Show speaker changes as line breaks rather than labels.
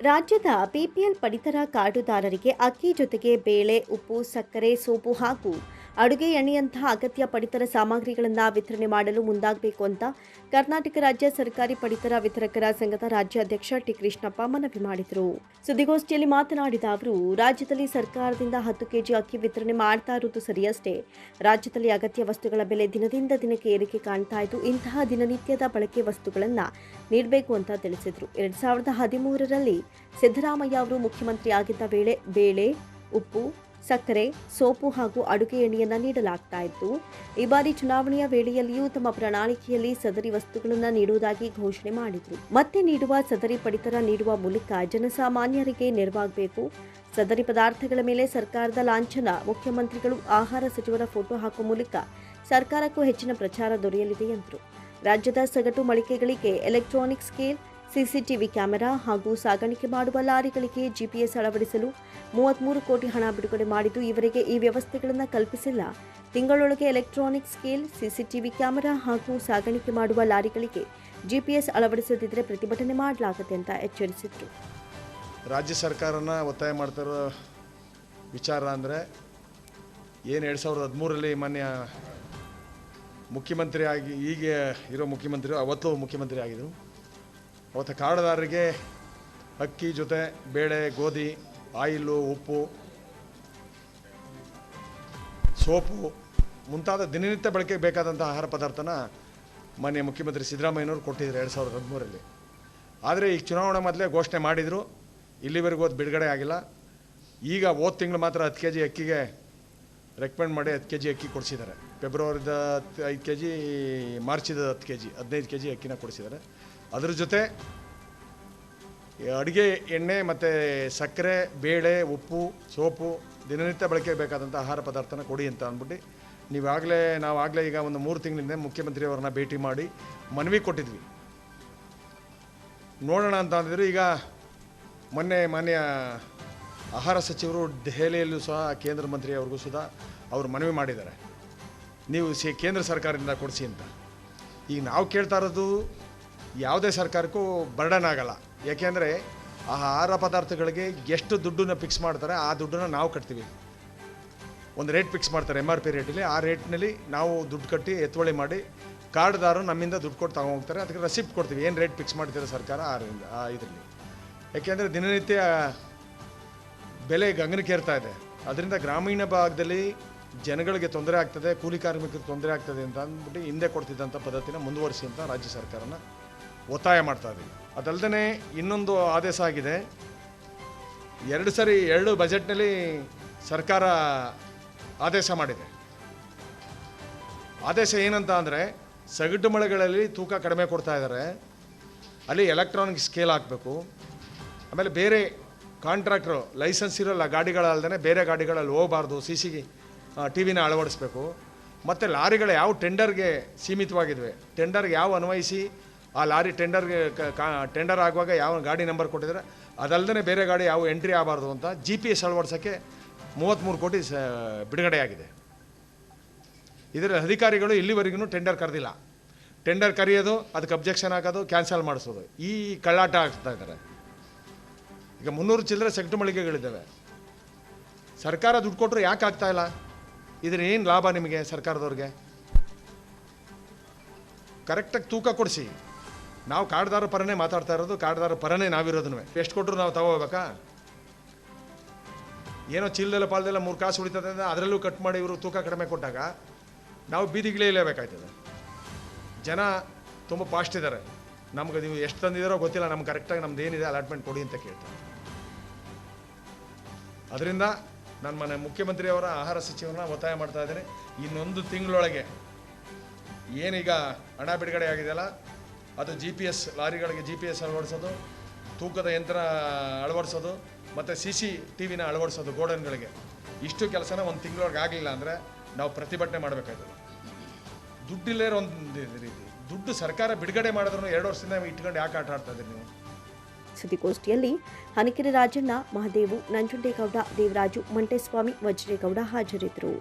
ರಾಜ್ಯದ ಬಿಪಿಎಲ್ ಪಡಿತರ ಕಾರ್ಡುದಾರರಿಗೆ ಅಕ್ಕಿ ಜೊತೆಗೆ ಬೇಳೆ ಉಪ್ಪು ಸಕ್ಕರೆ ಸೋಪು ಹಾಗೂ ಅಡುಗೆ ಎಣ್ಣೆಯಂತಹ ಅಗತ್ಯ ಪಡಿತರ ಸಾಮಗ್ರಿಗಳನ್ನು ವಿತರಣೆ ಮಾಡಲು ಮುಂದಾಗಬೇಕು ಅಂತ ಕರ್ನಾಟಕ ರಾಜ್ಯ ಸರ್ಕಾರಿ ಪಡಿತರ ವಿತರಕರ ಸಂಘದ ರಾಜ್ಯಾಧ್ಯಕ್ಷ ಟಿ ಕೃಷ್ಣಪ್ಪ ಮನವಿ ಮಾಡಿದರು. ಸುದ್ದಿಗೋಷ್ಠಿಯಲ್ಲಿ ಮಾತನಾಡಿದ ಅವರು, ರಾಜ್ಯದಲ್ಲಿ ಸರ್ಕಾರದಿಂದ ಹತ್ತು ಕೆಜಿ ಅಕ್ಕಿ ವಿತರಣೆ ಮಾಡ್ತಾ ಇರುವುದು ಸರಿಯಷ್ಟೇ. ರಾಜ್ಯದಲ್ಲಿ ಅಗತ್ಯ ವಸ್ತುಗಳ ಬೆಲೆ ದಿನದಿಂದ ದಿನಕ್ಕೆ ಏರಿಕೆ ಕಾಣ್ತಾ ಇದ್ದು, ಇಂತಹ ದಿನನಿತ್ಯದ ಬಳಕೆ ವಸ್ತುಗಳನ್ನು ನೀಡಬೇಕು ಅಂತ ತಿಳಿಸಿದರು. ಎರಡ್ ಸಾವಿರದ ಹದಿಮೂರರಲ್ಲಿ ಸಿದ್ದರಾಮಯ್ಯ ಅವರು ಮುಖ್ಯಮಂತ್ರಿ ಆಗಿದ್ದ ವೇಳೆ, ಬೇಳೆ, ಉಪ್ಪು ಸಕ್ಕರೆ, ಸೋಪು ಹಾಗೂ ಅಡುಗೆ ಎಣ್ಣೆಯನ್ನು ನೀಡಲಾಗ್ತಾ ಇತ್ತು. ಈ ಬಾರಿ ಚುನಾವಣೆಯ ವೇಳೆಯಲ್ಲಿಯೂ ತಮ್ಮ ಪ್ರಣಾಳಿಕೆಯಲ್ಲಿ ಸದರಿ ವಸ್ತುಗಳನ್ನು ನೀಡುವುದಾಗಿ ಘೋಷಣೆ ಮಾಡಿದರು. ಮತ್ತೆ ನೀಡುವ ಸದರಿ ಪಡಿತರ ನೀಡುವ ಮೂಲಕ ಜನಸಾಮಾನ್ಯರಿಗೆ ನೆರವಾಗಬೇಕು. ಸದರಿ ಪದಾರ್ಥಗಳ ಮೇಲೆ ಸರ್ಕಾರದ ಲಾಂಛನ, ಮುಖ್ಯಮಂತ್ರಿಗಳು ಆಹಾರ ಸಚಿವರ ಫೋಟೋ ಹಾಕುವ ಮೂಲಕ ಸರ್ಕಾರಕ್ಕೂ ಹೆಚ್ಚಿನ ಪ್ರಚಾರ ದೊರೆಯಲಿದೆ ಎಂದರು. ರಾಜ್ಯದ ಸಗಟು ಮಳಿಗೆಗಳಿಗೆ ಎಲೆಕ್ಟ್ರಾನಿಕ್ ಸ್ಕೇಲ್ ಸಿಸಿಟಿವಿ ಕ್ಯಾಮೆರಾ ಹಾಗೂ ಸಾಗಾಣಿಕೆ ಮಾಡುವ ಲಾರಿಗಳಿಗೆ ಜಿಪಿಎಸ್ ಅಳವಡಿಸಲು ಮೂವತ್ಮೂರು ಕೋಟಿ ಹಣ ಬಿಡುಗಡೆ ಮಾಡಿದ್ದು, ಇವರಿಗೆ ಈ ವ್ಯವಸ್ಥೆಗಳನ್ನು ಕಲ್ಪಿಸಿಲ್ಲ. ತಿಂಗಳೊಳಗೆ ಎಲೆಕ್ಟ್ರಾನಿಕ್ ಸ್ಕೇಲ್ ಸಿಸಿಟಿವಿ ಕ್ಯಾಮೆರಾ ಹಾಗೂ ಸಾಗಾಣಿಕೆ ಮಾಡುವ ಲಾರಿಗಳಿಗೆ ಜಿಪಿಎಸ್ ಅಳವಡಿಸದಿದ್ದರೆ ಪ್ರತಿಭಟನೆ ಮಾಡಲಾಗುತ್ತೆ ಅಂತ ಎಚ್ಚರಿಸಿತ್ತು
ರಾಜ್ಯ ಸರ್ಕಾರನ ಒತ್ತಾಯ ಮಾಡ್ತಿರೋ ವಿಚಾರ ಅಂದರೆ ಏನು ಎರಡು ಸಾವಿರದ ಹದಿಮೂರರಲ್ಲಿ ಮಾನ್ಯ ಮುಖ್ಯಮಂತ್ರಿ ಆಗಿ ಈಗ ಇರೋ ಮುಖ್ಯಮಂತ್ರಿ ಅವತ್ತು ಮುಖ್ಯಮಂತ್ರಿ ಆಗಿದ್ದರು ಅವತ್ತು ಕಾರ್ಡ್ದಾರರಿಗೆ ಅಕ್ಕಿ ಜೊತೆ ಬೇಳೆ, ಗೋಧಿ, ಆಯಿಲು, ಉಪ್ಪು, ಸೋಪು, ಮುಂತಾದ ದಿನನಿತ್ಯ ಬಳಕೆಗೆ ಬೇಕಾದಂಥ ಆಹಾರ ಪದಾರ್ಥನ ಮಾನ್ಯ ಮುಖ್ಯಮಂತ್ರಿ ಸಿದ್ದರಾಮಯ್ಯನವರು ಕೊಟ್ಟಿದ್ರು ಎರಡು ಸಾವಿರದ ಹದಿಮೂರಲ್ಲಿ ಆದರೆ ಈಗ ಚುನಾವಣೆ ಮೊದಲೇ ಘೋಷಣೆ ಮಾಡಿದರು, ಇಲ್ಲಿವರೆಗೂ ಅದು ಬಿಡುಗಡೆ ಆಗಿಲ್ಲ. ಈಗ ಹೋದ ತಿಂಗಳು ಮಾತ್ರ ಹತ್ತು ಕೆ ಜಿ ಅಕ್ಕಿಗೆ ರೆಕಮೆಂಡ್ ಮಾಡಿ ಹತ್ತು ಕೆ ಜಿ ಅಕ್ಕಿ ಕೊಡಿಸಿದ್ದಾರೆ. ಫೆಬ್ರವರಿದ ಹತ್ತು ಐದು ಕೆ ಜಿ ಮಾರ್ಚಿದ ಹತ್ತು ಕೆ ಜಿ ಹದಿನೈದು ಕೆ ಜಿ ಅಕ್ಕಿನ ಕೊಡಿಸಿದ್ದಾರೆ. ಅದ್ರ ಜೊತೆ ಅಡುಗೆ, ಎಣ್ಣೆ ಮತ್ತು ಸಕ್ಕರೆ, ಬೇಳೆ, ಉಪ್ಪು, ಸೋಪು, ದಿನನಿತ್ಯ ಬಳಕೆ ಬೇಕಾದಂಥ ಆಹಾರ ಪದಾರ್ಥನ ಕೊಡಿ ಅಂತ ಅಂದ್ಬಿಟ್ಟು ನೀವಾಗಲೇ ನಾವು ಆಗಲೇ ಈಗ ಒಂದು ಮೂರು ತಿಂಗಳಿಂದ ಮುಖ್ಯಮಂತ್ರಿಯವರನ್ನ ಭೇಟಿ ಮಾಡಿ ಮನವಿ ಕೊಟ್ಟಿದ್ವಿ. ನೋಡೋಣ ಅಂತ ಅಂದಿದ್ರು, ಈಗ ಮೊನ್ನೆ ಮಾನ್ಯ ಆಹಾರ ಸಚಿವರು ದೆಹಲಿಯಲ್ಲೂ ಸಹ ಕೇಂದ್ರ ಮಂತ್ರಿ ಅವ್ರಿಗೂ ಅವರು ಮನವಿ ಮಾಡಿದ್ದಾರೆ. ನೀವು ಸಿ, ಕೇಂದ್ರ ಸರ್ಕಾರದಿಂದ ಕೊಡಿಸಿ ಅಂತ. ಈಗ ನಾವು ಕೇಳ್ತಾ ಇರೋದು ಯಾವುದೇ ಸರ್ಕಾರಕ್ಕೂ ಬರ್ಡನ್ ಆಗಲ್ಲ. ಯಾಕೆಂದರೆ ಆ ಆಹಾರ ಪದಾರ್ಥಗಳಿಗೆ ಎಷ್ಟು ದುಡ್ಡನ್ನ ಫಿಕ್ಸ್ ಮಾಡ್ತಾರೆ, ಆ ದುಡ್ಡನ್ನು ನಾವು ಕಟ್ತೀವಿ. ಒಂದು ರೇಟ್ ಫಿಕ್ಸ್ ಮಾಡ್ತಾರೆ ಎಂ ಆರ್ ಪಿ ರೇಟಲ್ಲಿ ಆ ರೇಟ್ನಲ್ಲಿ ನಾವು ದುಡ್ಡು ಕಟ್ಟಿ ಎತ್ತುವಳಿ ಮಾಡಿ ಕಾರ್ಡ್ದಾರರು ನಮ್ಮಿಂದ ದುಡ್ಡು ಕೊಟ್ಟು ತಗೊಂಡೋಗ್ತಾರೆ. ಅದಕ್ಕೆ ರೆಸಿಪ್ಟ್ ಕೊಡ್ತೀವಿ. ಏನು ರೇಟ್ ಫಿಕ್ಸ್ ಮಾಡ್ತಿದೆ ಸರ್ಕಾರ ಆ ಆ ಇದರಲ್ಲಿ. ಯಾಕೆಂದರೆ ದಿನನಿತ್ಯ ಬೆಲೆ ಗಗನಕ್ಕೇರ್ತಾ ಇದೆ. ಅದರಿಂದ ಗ್ರಾಮೀಣ ಭಾಗದಲ್ಲಿ ಜನಗಳಿಗೆ ತೊಂದರೆ ಆಗ್ತದೆ, ಕೂಲಿ ಕಾರ್ಮಿಕರಿಗೆ ತೊಂದರೆ ಆಗ್ತದೆ ಅಂತ ಅಂದ್ಬಿಟ್ಟು ಹಿಂದೆ ಕೊಡ್ತಿದ್ದಂಥ ಪದ್ಧತಿನ ಮುಂದುವರಿಸಿ ಅಂತ ರಾಜ್ಯ ಸರ್ಕಾರನ ಒತ್ತಾಯ ಮಾಡ್ತಾ ಇದ್ದೀವಿ ಅದಲ್ಲದೆ ಇನ್ನೊಂದು ಆದೇಶ ಆಗಿದೆ. ಎರಡು ಸರಿ ಎರಡು ಬಜೆಟ್ನಲ್ಲಿ ಸರ್ಕಾರ ಆದೇಶ ಮಾಡಿದೆ. ಆದೇಶ ಏನಂತ ಅಂದರೆ ಸಗಟು ಮಳೆಗಳಲ್ಲಿ ತೂಕ ಕಡಿಮೆ ಕೊಡ್ತಾ ಇದ್ದಾರೆ. ಅಲ್ಲಿ ಎಲೆಕ್ಟ್ರಾನಿಕ್ ಸ್ಕೇಲ್ ಹಾಕಬೇಕು. ಆಮೇಲೆ ಬೇರೆ ಕಾಂಟ್ರಾಕ್ಟ್ರು ಲೈಸೆನ್ಸ್ ಇರೋಲ್ಲ ಗಾಡಿಗಳಲ್ಲದೆ ಬೇರೆ ಗಾಡಿಗಳಲ್ಲಿ ಹೋಗಬಾರ್ದು ಸಿ ಸಿ ಟಿ ವಿನ ಅಳವಡಿಸ್ಬೇಕು. ಮತ್ತು ಲಾರಿಗಳು ಯಾವ ಟೆಂಡರ್ಗೆ ಸೀಮಿತವಾಗಿದ್ವೆ. ಟೆಂಡರ್ಗೆ ಯಾವ ಅನ್ವಯಿಸಿ ಆ ಲಾರಿ ಟೆಂಡರ್ಗೆ ಟೆಂಡರ್ ಆಗುವಾಗ ಯಾವ ಗಾಡಿ ನಂಬರ್ ಕೊಟ್ಟಿದ್ದಾರೆ ಅದಲ್ಲದೆ ಬೇರೆ ಗಾಡಿ ಯಾವ ಎಂಟ್ರಿ ಆಗಬಾರ್ದು ಅಂತ ಜಿ ಪಿ ಎಸ್ ಅಳವಡಿಸೋಕ್ಕೆ ಮೂವತ್ತ್ಮೂರು ಕೋಟಿ ಸ ಬಿಡುಗಡೆಯಾಗಿದೆ ಇದರ ಅಧಿಕಾರಿಗಳು ಇಲ್ಲಿವರೆಗೂ ಟೆಂಡರ್ ಕರೆದಿಲ್ಲ. ಟೆಂಡರ್ ಕರೆಯೋದು, ಅದಕ್ಕೆ ಅಬ್ಜೆಕ್ಷನ್ ಹಾಕೋದು ಕ್ಯಾನ್ಸಲ್ ಮಾಡಿಸೋದು. ಈ ಕಳ್ಳಾಟ ಆಗ್ತಾ ಇದ್ದಾರೆ. ಈಗ ಮುನ್ನೂರು ಚಿಲ್ಲರೆ ಸೆಕ್ಟು ಮಳಿಗೆಗಳಿದ್ದಾವೆ. ಸರ್ಕಾರ ದುಡ್ಡು ಕೊಟ್ಟರು ಯಾಕೆ ಆಗ್ತಾ ಇಲ್ಲ? ಇದ್ರ ಏನು ಲಾಭ ನಿಮಗೆ ಸರ್ಕಾರದವ್ರಿಗೆ? ಕರೆಕ್ಟಾಗಿ ತೂಕ ಕೊಡಿಸಿ. ನಾವು ಕಾರ್ಡ್ದಾರ ಪರನೇ ಮಾತಾಡ್ತಾ ಇರೋದು ಕಾರ್ಡ್ದಾರ ಪರನೇ ನಾವಿರೋದನ್ನು ಎಷ್ಟು ಕೊಟ್ಟರು ನಾವು ತಗೋಬೇಕಾ? ಏನೋ ಚಿಲ್ಲದೆಲ್ಲ ಪಾಲ್ದೆಲ್ಲ ಮೂರು ಕಾಸು ಉಳಿತದೆ ಅಂದರೆ ಅದರಲ್ಲೂ ಕಟ್ ಮಾಡಿ ಇವರು ತೂಕ ಕಡಿಮೆ ಕೊಟ್ಟಾಗ ನಾವು ಬೀದಿಗಳೇ ಇಲ್ಲಬೇಕಾಯ್ತದೆ ಜನ ತುಂಬ ಫಾಸ್ಟ್ ಇದ್ದಾರೆ ನಮ್ಗೆ ನೀವು ಎಷ್ಟು ತಂದಿದ್ದೀರೋ ಗೊತ್ತಿಲ್ಲ, ನಮ್ಗೆ ಕರೆಕ್ಟಾಗಿ ನಮ್ದು ಏನಿದೆ ಅಲಾಟ್ಮೆಂಟ್ ಕೊಡಿ ಅಂತ ಕೇಳ್ತಾರೆ. ಅದರಿಂದ ನಾನು ಮನೆ ಮುಖ್ಯಮಂತ್ರಿಯವರ ಆಹಾರ ಸಚಿವರನ್ನ ಒತ್ತಾಯ ಮಾಡ್ತಾ ಇದ್ದೇನೆ. ಇನ್ನೊಂದು ತಿಂಗಳೊಳಗೆ, ಏನೀಗ ಹಣ ಬಿಡುಗಡೆ ಆಗಿದೆಯಲ್ಲ ಅದು ಜಿ ಪಿ ಎಸ್ ಲಾರಿಗಳಿಗೆ ಜಿ ಪಿ ಎಸ್ ಅಳವಡಿಸೋದು, ತೂಕದ ಯಂತ್ರ ಅಳವಡಿಸೋದು, ಮತ್ತು ಸಿ ಸಿ ಟಿ ವಿನ ಅಳವಡಿಸೋದು ಗೋಡನ್ಗಳಿಗೆ. ಇಷ್ಟು ಕೆಲಸನ ಒಂದು ತಿಂಗಳೊಳಗೆ ಆಗಲಿಲ್ಲ ಅಂದರೆ ನಾವು ಪ್ರತಿಭಟನೆ ಮಾಡಬೇಕಾಯ್ತದೆ. ದುಡ್ಡಿಲ್ಲೇ ಒಂದು ರೀತಿ, ದುಡ್ಡು ಸರ್ಕಾರ ಬಿಡುಗಡೆ ಮಾಡಿದ್ರು ಎರಡು ವರ್ಷದಿಂದ ಇಟ್ಕೊಂಡು ಯಾಕೆ ಆಟ ಆಡ್ತಾ ಇದ್ದೀರಿ ನೀವು?
ಸುದ್ದಿಗೋಷ್ಠಿಯಲ್ಲಿ ಹನಿಕೆರೆ ರಾಜಣ್ಣ, ಮಹದೇವು, ನಂಜುಂಡೇಗೌಡ, ದೇವರಾಜು, ಮಂಟೇಸ್ವಾಮಿ, ವಜ್ರೇಗೌಡ ಹಾಜರಿದ್ದರು.